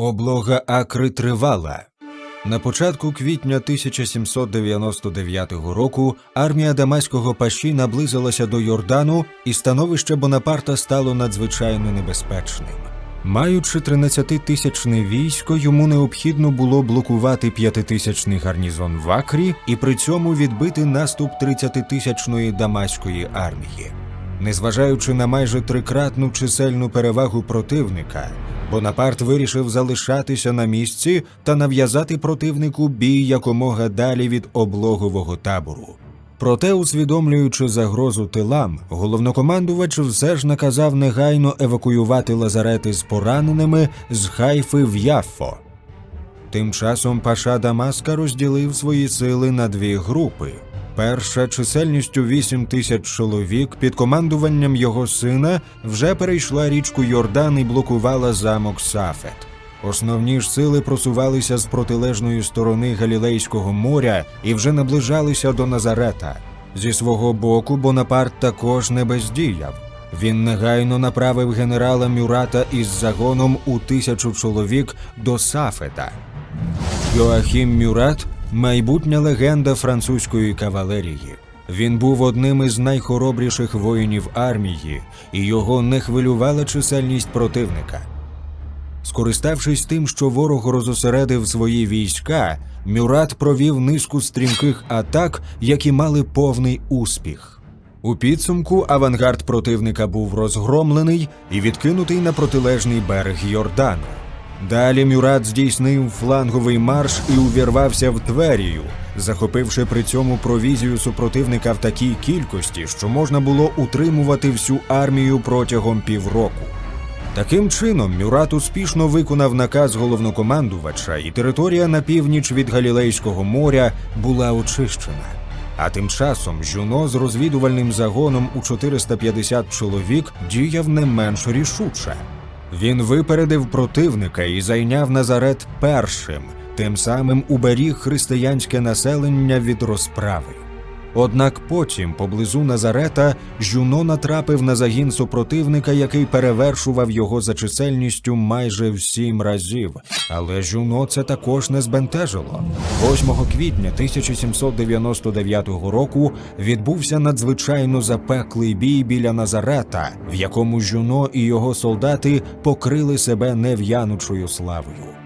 Облога Акри тривала. На початку квітня 1799 року армія Дамаського паші наблизилася до Йордану, і становище Бонапарта стало надзвичайно небезпечним. Маючи 13-тисячне військо, йому необхідно було блокувати п'ятитисячний гарнізон в Акрі і при цьому відбити наступ 30-тисячної дамаської армії. Незважаючи на майже трикратну чисельну перевагу противника, Бонапарт вирішив залишатися на місці та нав'язати противнику бій якомога далі від облогового табору. Проте, усвідомлюючи загрозу тилам, головнокомандувач все ж наказав негайно евакуювати лазарети з пораненими з Хайфи в Яффо. Тим часом Паша Дамаска розділив свої сили на дві групи. Перша чисельністю 8 тисяч чоловік під командуванням його сина вже перейшла річку Йордан і блокувала замок Сафет. Основні ж сили просувалися з протилежної сторони Галілейського моря і вже наближалися до Назарета. Зі свого боку Бонапарт також не бездіяв. Він негайно направив генерала Мюрата із загоном у тисячу чоловік до Сафета. Йоахім Мюрат майбутня легенда французької кавалерії. Він був одним із найхоробріших воїнів армії, і його не хвилювала чисельність противника. Скориставшись тим, що ворог розосередив свої війська, Мюрат провів низку стрімких атак, які мали повний успіх. У підсумку авангард противника був розгромлений і відкинутий на протилежний берег Йордану. Далі Мюрат здійснив фланговий марш і увірвався в Тверію, захопивши при цьому провізію супротивника в такій кількості, що можна було утримувати всю армію протягом півроку. Таким чином, Мюрат успішно виконав наказ головнокомандувача, і територія на північ від Галілейського моря була очищена. А тим часом Жюно з розвідувальним загоном у 450 чоловік діяв не менш рішуче. Він випередив противника і зайняв Назарет першим, тим самим уберіг християнське населення від розправи. Однак потім, поблизу Назарета, Жюно натрапив на загін супротивника, який перевершував його за чисельністю майже в сім разів. Але Жюно це також не збентежило. 8 квітня 1799 року відбувся надзвичайно запеклий бій біля Назарета, в якому Жюно і його солдати покрили себе нев'янучою славою.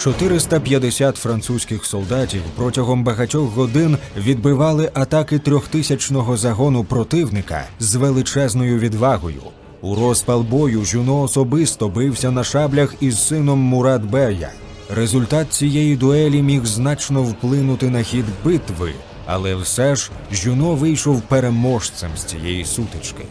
450 французьких солдатів протягом багатьох годин відбивали атаки трьохтисячного загону противника з величезною відвагою. У розпал бою Жюно особисто бився на шаблях із сином Мурат Бея. Результат цієї дуелі міг значно вплинути на хід битви, але все ж Жюно вийшов переможцем з цієї сутички.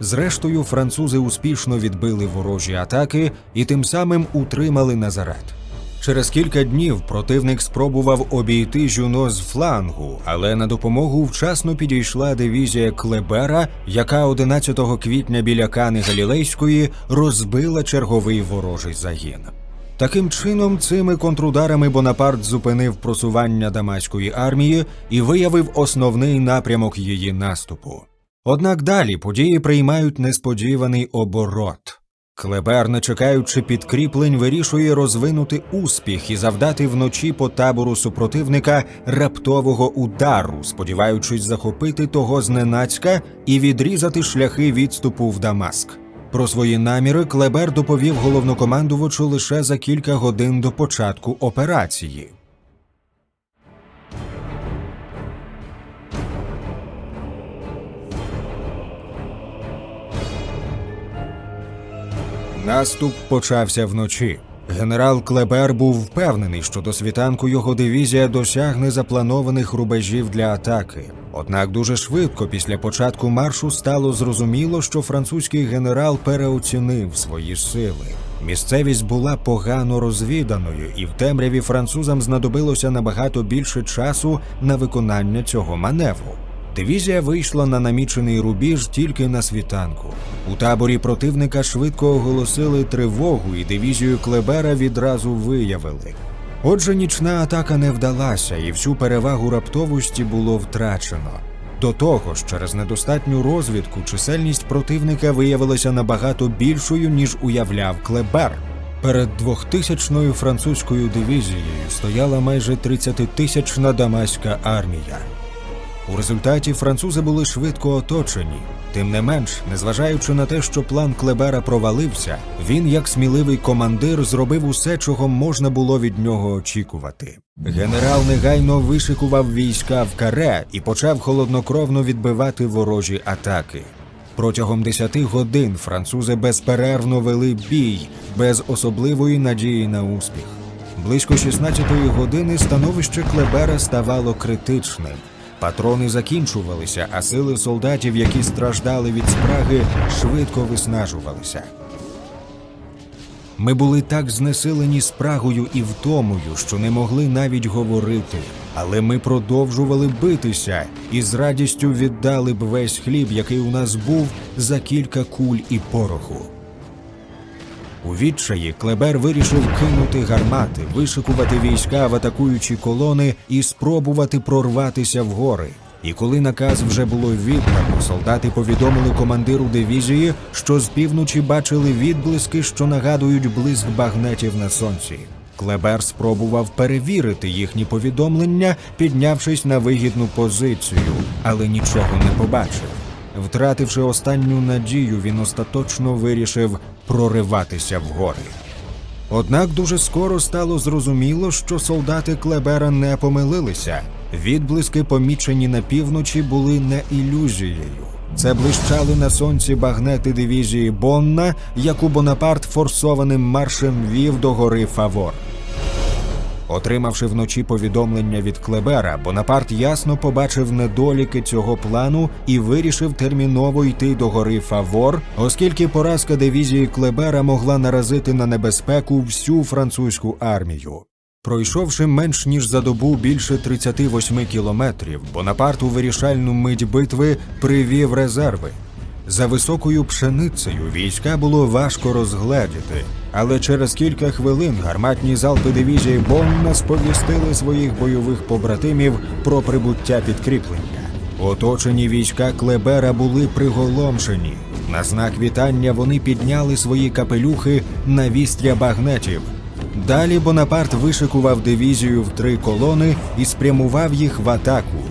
Зрештою, французи успішно відбили ворожі атаки і тим самим утримали Назарет. Через кілька днів противник спробував обійти Жюно з флангу, але на допомогу вчасно підійшла дивізія Клебера, яка 11 квітня біля Кани Галілейської розбила черговий ворожий загін. Таким чином, цими контрударами Бонапарт зупинив просування дамаської армії і виявив основний напрямок її наступу. Однак далі події приймають несподіваний оборот. Клебер, не чекаючи підкріплень, вирішує розвинути успіх і завдати вночі по табору супротивника раптового удару, сподіваючись захопити того зненацька і відрізати шляхи відступу в Дамаск. Про свої наміри Клебер доповів головнокомандувачу лише за кілька годин до початку операції. Наступ почався вночі. Генерал Клебер був впевнений, що до світанку його дивізія досягне запланованих рубежів для атаки. Однак дуже швидко після початку маршу стало зрозуміло, що французький генерал переоцінив свої сили. Місцевість була погано розвіданою, і в темряві французам знадобилося набагато більше часу на виконання цього маневру. Дивізія вийшла на намічений рубіж тільки на світанку. У таборі противника швидко оголосили тривогу, і дивізію Клебера відразу виявили. Отже, нічна атака не вдалася, і всю перевагу раптовості було втрачено. До того ж, через недостатню розвідку чисельність противника виявилася набагато більшою, ніж уявляв Клебер. Перед двохтисячною французькою дивізією стояла майже 30-тисячна дамаська армія. У результаті французи були швидко оточені. Тим не менш, незважаючи на те, що план Клебера провалився, він, як сміливий командир, зробив усе, чого можна було від нього очікувати. Генерал негайно вишикував війська в каре і почав холоднокровно відбивати ворожі атаки. Протягом десяти годин французи безперервно вели бій без особливої надії на успіх. Близько 16-ї години становище Клебера ставало критичним. Патрони закінчувалися, а сили солдатів, які страждали від спраги, швидко виснажувалися. Ми були так знесилені спрагою і втомою, що не могли навіть говорити. Але ми продовжували битися і з радістю віддали б весь хліб, який у нас був, за кілька куль і пороху. У відчаї Клебер вирішив кинути гармати, вишикувати війська в атакуючі колони і спробувати прорватися в гори. І коли наказ вже було віддано, солдати повідомили командиру дивізії, що з півночі бачили відблиски, що нагадують блиск багнетів на сонці. Клебер спробував перевірити їхні повідомлення, піднявшись на вигідну позицію, але нічого не побачив. Втративши останню надію, він остаточно вирішив прориватися в гори. Однак дуже скоро стало зрозуміло, що солдати Клебера не помилилися. Відблиски, помічені на півночі, були не ілюзією. Це блищали на сонці багнети дивізії Бонна, яку Бонапарт форсованим маршем вів до гори Фавор. Отримавши вночі повідомлення від Клебера, Бонапарт ясно побачив недоліки цього плану і вирішив терміново йти до гори Фавор, оскільки поразка дивізії Клебера могла наразити на небезпеку всю французьку армію. Пройшовши менш ніж за добу більше 38 кілометрів, Бонапарт у вирішальну мить битви привів резерви. За високою пшеницею війська було важко розгледіти, але через кілька хвилин гарматні залпи дивізії Бонна сповістили своїх бойових побратимів про прибуття підкріплення. Оточені війська Клебера були приголомшені. На знак вітання вони підняли свої капелюхи на вістря багнетів. Далі Бонапарт вишикував дивізію в три колони і спрямував їх в атаку.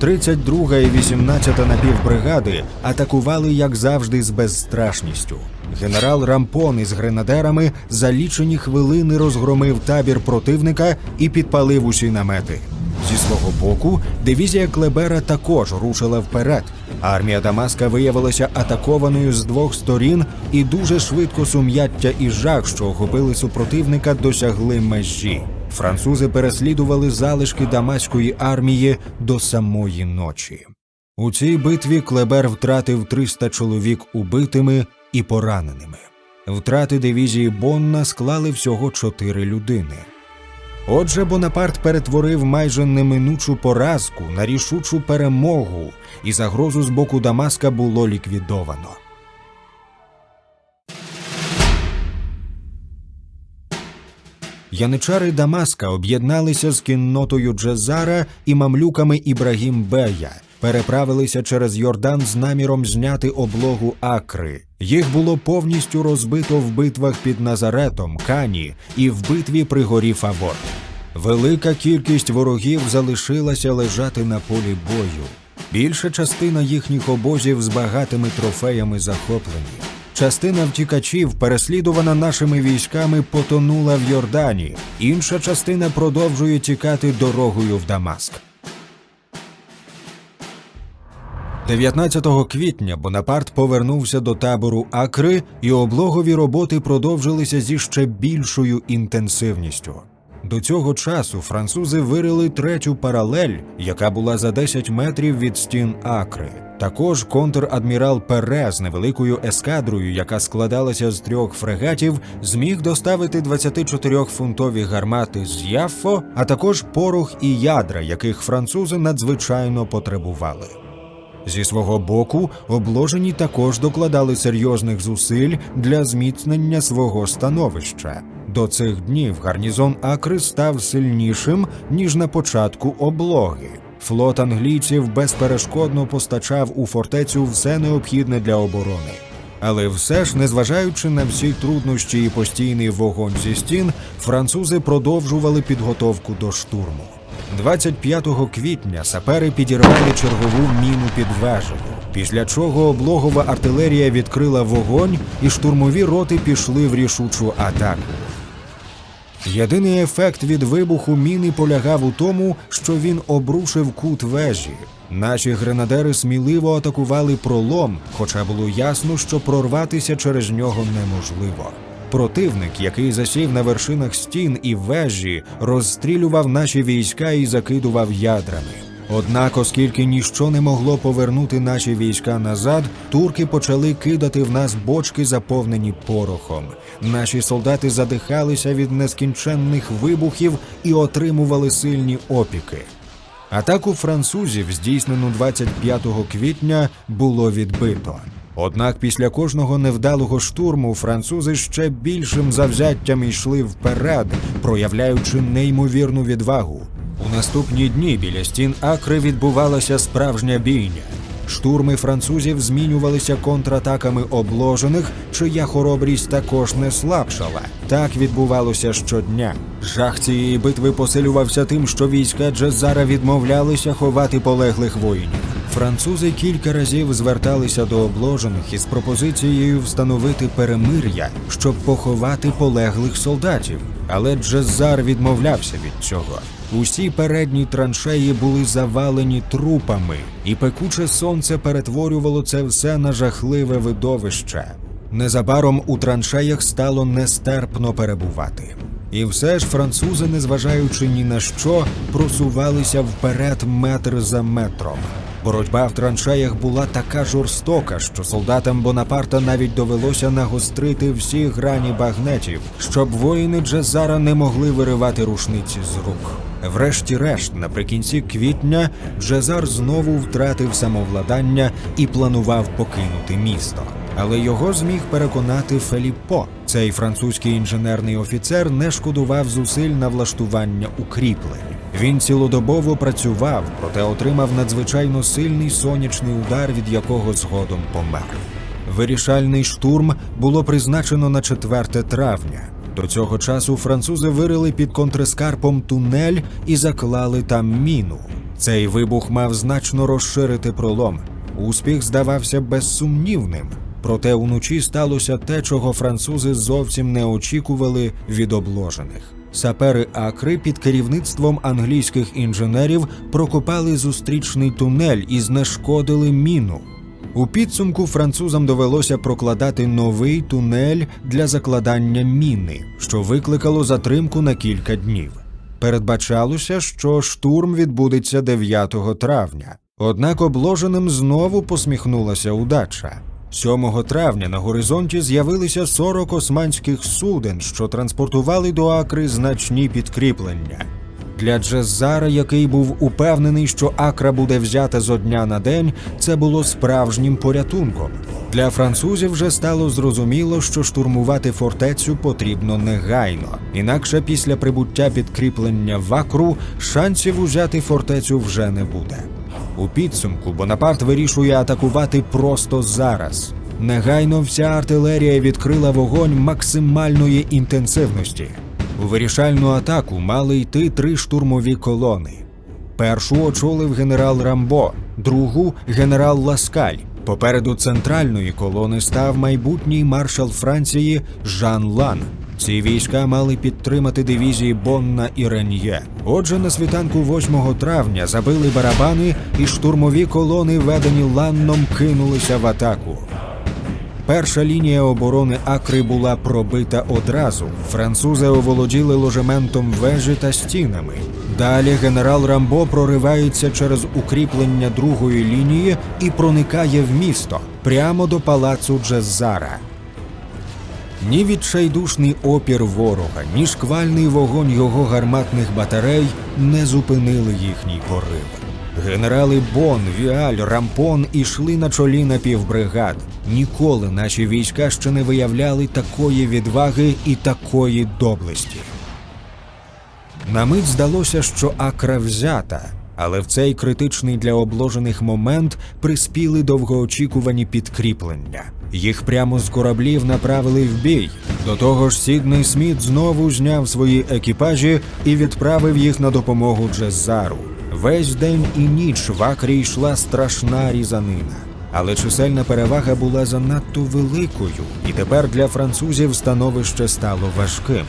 32 і 18 напівбригади атакували, як завжди, з безстрашністю. Генерал Рампон із гренадерами за лічені хвилини розгромив табір противника і підпалив усі намети. Зі свого боку, дивізія Клебера також рушила вперед. Армія Дамаска виявилася атакованою з двох сторін, і дуже швидко сум'яття і жах, що охопили супротивника, досягли межі. Французи переслідували залишки дамаської армії до самої ночі. У цій битві Клебер втратив 300 чоловік убитими і пораненими. Втрати дивізії Бонна склали всього 4 людини. Отже, Бонапарт перетворив майже неминучу поразку на рішучу перемогу, і загрозу з боку Дамаска було ліквідовано. Яничари Дамаска об'єдналися з кіннотою Джезара і мамлюками Ібрагім Бея, переправилися через Йордан з наміром зняти облогу Акри. Їх було повністю розбито в битвах під Назаретом, Кані і в битві при горі Фавор. Велика кількість ворогів залишилася лежати на полі бою. Більша частина їхніх обозів з багатими трофеями захоплені. Частина втікачів, переслідувана нашими військами, потонула в Йордані. Інша частина продовжує тікати дорогою в Дамаск. 19 квітня Бонапарт повернувся до табору Акри, і облогові роботи продовжилися зі ще більшою інтенсивністю. До цього часу французи вирили третю паралель, яка була за 10 метрів від стін Акри. Також контр-адмірал Пере з невеликою ескадрою, яка складалася з трьох фрегатів, зміг доставити 24-фунтові гармати з Яффо, а також порох і ядра, яких французи надзвичайно потребували. Зі свого боку, обложені також докладали серйозних зусиль для зміцнення свого становища. До цих днів гарнізон Акри став сильнішим ніж на початку облоги. Флот англійців безперешкодно постачав у фортецю все необхідне для оборони. Але все ж, незважаючи на всі труднощі і постійний вогонь зі стін, французи продовжували підготовку до штурму. 25 квітня сапери підірвали чергову міну під вежею, після чого облогова артилерія відкрила вогонь, і штурмові роти пішли в рішучу атаку. Єдиний ефект від вибуху міни полягав у тому, що він обрушив кут вежі. Наші гренадери сміливо атакували пролом, хоча було ясно, що прорватися через нього неможливо. Противник, який засів на вершинах стін і вежі, розстрілював наші війська і закидував ядрами. Однак, оскільки ніщо не могло повернути наші війська назад, турки почали кидати в нас бочки, заповнені порохом. Наші солдати задихалися від нескінченних вибухів і отримували сильні опіки. Атаку французів, здійснену 25 квітня, було відбито. Однак після кожного невдалого штурму французи ще більшим завзяттям йшли вперед, проявляючи неймовірну відвагу. У наступні дні біля стін Акри відбувалася справжня бійня. Штурми французів змінювалися контратаками обложених, чия хоробрість також не слабшала. Так відбувалося щодня. Жах цієї битви посилювався тим, що війська Джезара відмовлялися ховати полеглих воїнів. Французи кілька разів зверталися до обложених із пропозицією встановити перемир'я, щоб поховати полеглих солдатів. Але Джезар відмовлявся від цього. Усі передні траншеї були завалені трупами, і пекуче сонце перетворювало це все на жахливе видовище. Незабаром у траншеях стало нестерпно перебувати. І все ж французи, незважаючи ні на що, просувалися вперед метр за метром. Боротьба в траншеях була така жорстока, що солдатам Бонапарта навіть довелося нагострити всі грані багнетів, щоб воїни Джезара не могли виривати рушниці з рук. Врешті-решт, наприкінці квітня, Джезар знову втратив самовладання і планував покинути місто. Але його зміг переконати Феліппо. Цей французький інженерний офіцер не шкодував зусиль на влаштування укріплень. Він цілодобово працював, проте отримав надзвичайно сильний сонячний удар, від якого згодом помер. Вирішальний штурм було призначено на 4 травня. До цього часу французи вирили під контрескарпом тунель і заклали там міну. Цей вибух мав значно розширити пролом. Успіх здавався безсумнівним. Проте уночі сталося те, чого французи зовсім не очікували від обложених. Сапери Акри під керівництвом англійських інженерів прокопали зустрічний тунель і знешкодили міну. У підсумку французам довелося прокладати новий тунель для закладання міни, що викликало затримку на кілька днів. Передбачалося, що штурм відбудеться 9 травня. Однак обложеним знову посміхнулася удача. 7 травня на горизонті з'явилися 40 османських суден, що транспортували до Акри значні підкріплення. Для Джезара, який був упевнений, що Акра буде взята зо дня на день, це було справжнім порятунком. Для французів вже стало зрозуміло, що штурмувати фортецю потрібно негайно. Інакше після прибуття підкріплення в Акру шансів узяти фортецю вже не буде. У підсумку Бонапарт вирішує атакувати просто зараз. Негайно вся артилерія відкрила вогонь максимальної інтенсивності. У вирішальну атаку мали йти три штурмові колони. Першу очолив генерал Рамбо, другу генерал Ласкаль. Попереду центральної колони став майбутній маршал Франції Жан Лан. Ці війська мали підтримати дивізії Бонна і Рен'є. Отже, на світанку 8 травня забили барабани, і штурмові колони, ведені ланном, кинулися в атаку. Перша лінія оборони Акри була пробита одразу. Французи оволоділи ложементом вежі та стінами. Далі генерал Рамбо проривається через укріплення другої лінії і проникає в місто прямо до палацу Джеззара. Ні відчайдушний опір ворога, ні шквальний вогонь його гарматних батарей не зупинили їхній порив. Генерали Бон, Віаль, Рампон ішли на чолі напівбригад. Ніколи наші війська ще не виявляли такої відваги і такої доблесті. На мить здалося, що Акра взята, Але в цей критичний для обложених момент приспіли довгоочікувані підкріплення. Їх прямо з кораблів направили в бій. До того ж, Сідней Сміт знову зняв свої екіпажі і відправив їх на допомогу Джезару. Весь день і ніч в Акрі йшла страшна різанина. Але чисельна перевага була занадто великою, і тепер для французів становище стало важким.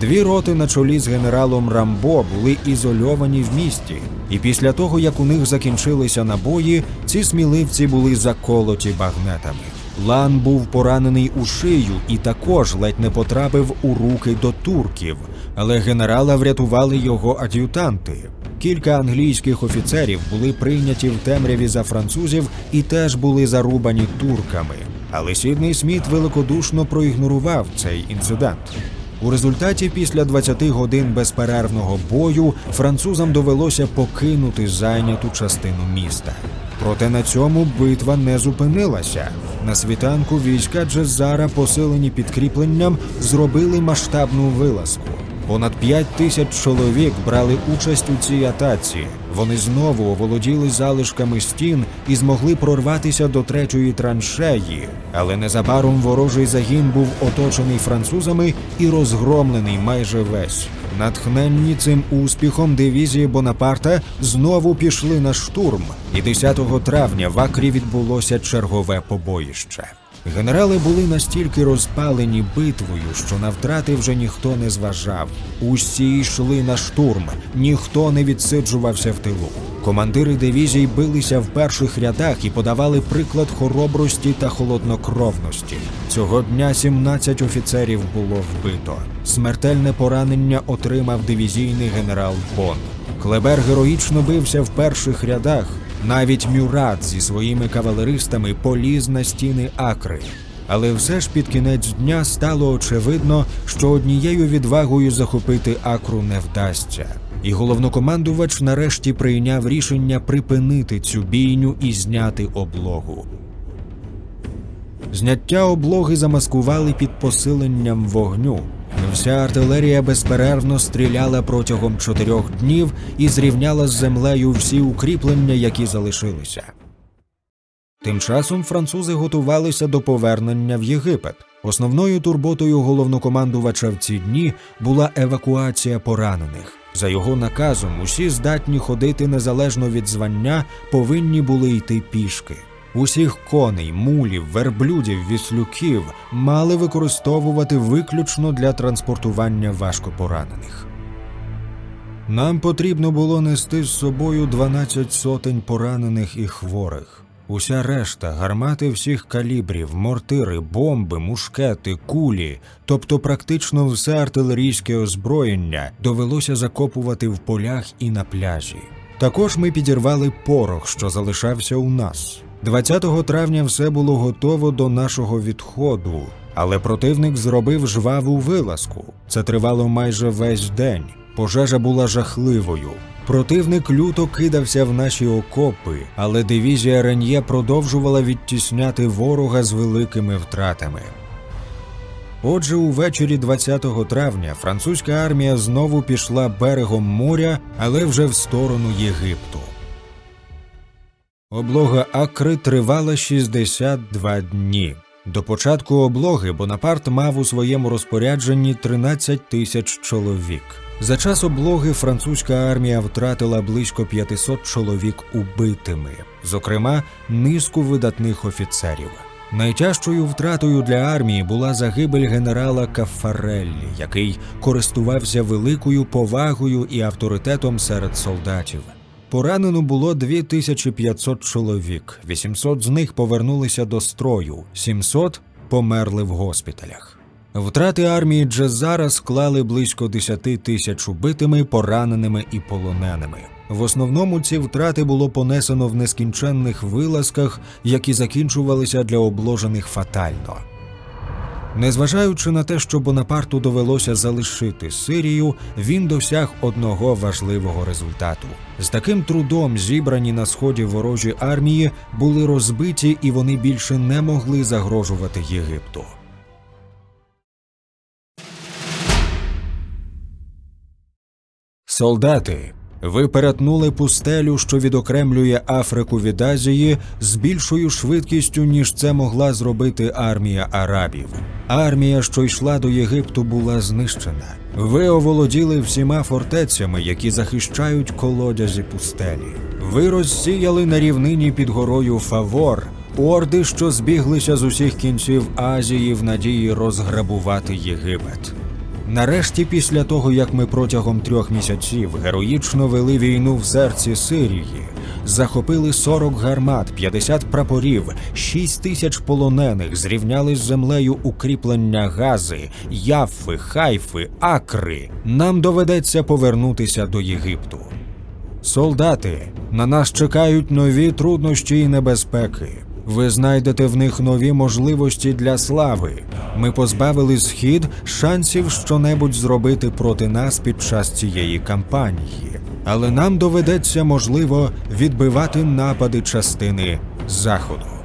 Дві роти на чолі з генералом Рамбо були ізольовані в місті, і після того, як у них закінчилися набої, ці сміливці були заколоті багнетами. Лан був поранений у шию і також ледь не потрапив у руки до турків, але генерала врятували його ад'ютанти. Кілька англійських офіцерів були прийняті в темряві за французів і теж були зарубані турками. Але Сідней Сміт великодушно проігнорував цей інцидент. У результаті після 20 годин безперервного бою французам довелося покинути зайняту частину міста. Проте на цьому битва не зупинилася. На світанку війська Джезара, посилені підкріпленням, зробили масштабну вилазку. Понад п'ять тисяч чоловік брали участь у цій атаці. Вони знову оволоділи залишками стін і змогли прорватися до третьої траншеї. Але незабаром ворожий загін був оточений французами і розгромлений майже весь. Натхненні цим успіхом дивізії Бонапарта знову пішли на штурм, і 10 травня в Акрі відбулося чергове побоїще. Генерали були настільки розпалені битвою, що на втрати вже ніхто не зважав. Усі йшли на штурм, ніхто не відсиджувався в тилу. Командири дивізій билися в перших рядах і подавали приклад хоробрості та холоднокровності. Цього дня 17 офіцерів було вбито. Смертельне поранення отримав дивізійний генерал Бон. Клебер героїчно бився в перших рядах. Навіть Мюрат зі своїми кавалеристами поліз на стіни Акри. Але все ж під кінець дня стало очевидно, що однією відвагою захопити Акру не вдасться. І головнокомандувач нарешті прийняв рішення припинити цю бійню і зняти облогу. Зняття облоги замаскували під посиленням вогню. Вся артилерія безперервно стріляла протягом чотирьох днів і зрівняла з землею всі укріплення, які залишилися. Тим часом французи готувалися до повернення в Єгипет. Основною турботою головнокомандувача в ці дні була евакуація поранених. За його наказом, усі здатні ходити незалежно від звання повинні були йти пішки. Усіх коней, мулів, верблюдів, віслюків мали використовувати виключно для транспортування важкопоранених. Нам потрібно було нести з собою 12 сотень поранених і хворих. Уся решта гармати всіх калібрів, мортири, бомби, мушкети, кулі, тобто практично все артилерійське озброєння довелося закопувати в полях і на пляжі. Також ми підірвали порох, що залишався у нас. 20 травня все було готово до нашого відходу, але противник зробив жваву вилазку. Це тривало майже весь день. Пожежа була жахливою. Противник люто кидався в наші окопи, але дивізія Рен'є продовжувала відтісняти ворога з великими втратами. Отже, увечері 20 травня французька армія знову пішла берегом моря, але вже в сторону Єгипту. Облога Акри тривала 62 дні. До початку облоги Бонапарт мав у своєму розпорядженні 13 тисяч чоловік. За час облоги французька армія втратила близько 500 чоловік убитими, зокрема, низку видатних офіцерів. Найтяжчою втратою для армії була загибель генерала Кафареллі, який користувався великою повагою і авторитетом серед солдатів. Поранено було 2500 чоловік, 800 з них повернулися до строю, 700 померли в госпіталях. Втрати армії Джезара склали близько 10 тисяч убитими, пораненими і полоненими. В основному ці втрати було понесено в нескінченних вилазках, які закінчувалися для обложених фатально. Незважаючи на те, що Бонапарту довелося залишити Сирію, він досяг одного важливого результату. З таким трудом зібрані на сході ворожі армії були розбиті і вони більше не могли загрожувати Єгипту. Солдати, Ви перетнули пустелю, що відокремлює Африку від Азії, з більшою швидкістю, ніж це могла зробити армія арабів. Армія, що йшла до Єгипту, була знищена. Ви оволоділи всіма фортецями, які захищають колодязі пустелі. Ви розсіяли на рівнині під горою Фавор орди, що збіглися з усіх кінців Азії в надії розграбувати Єгипет. Нарешті, після того, як ми протягом трьох місяців героїчно вели війну в серці Сирії, захопили 40 гармат, 50 прапорів, 6 тисяч полонених, зрівняли з землею укріплення Гази, Яффи, Хайфи, Акри, нам доведеться повернутися до Єгипту. Солдати, на нас чекають нові труднощі і небезпеки. Ви знайдете в них нові можливості для слави. Ми позбавили схід шансів щонебудь зробити проти нас під час цієї кампанії. Але нам доведеться, можливо, відбивати напади частини заходу.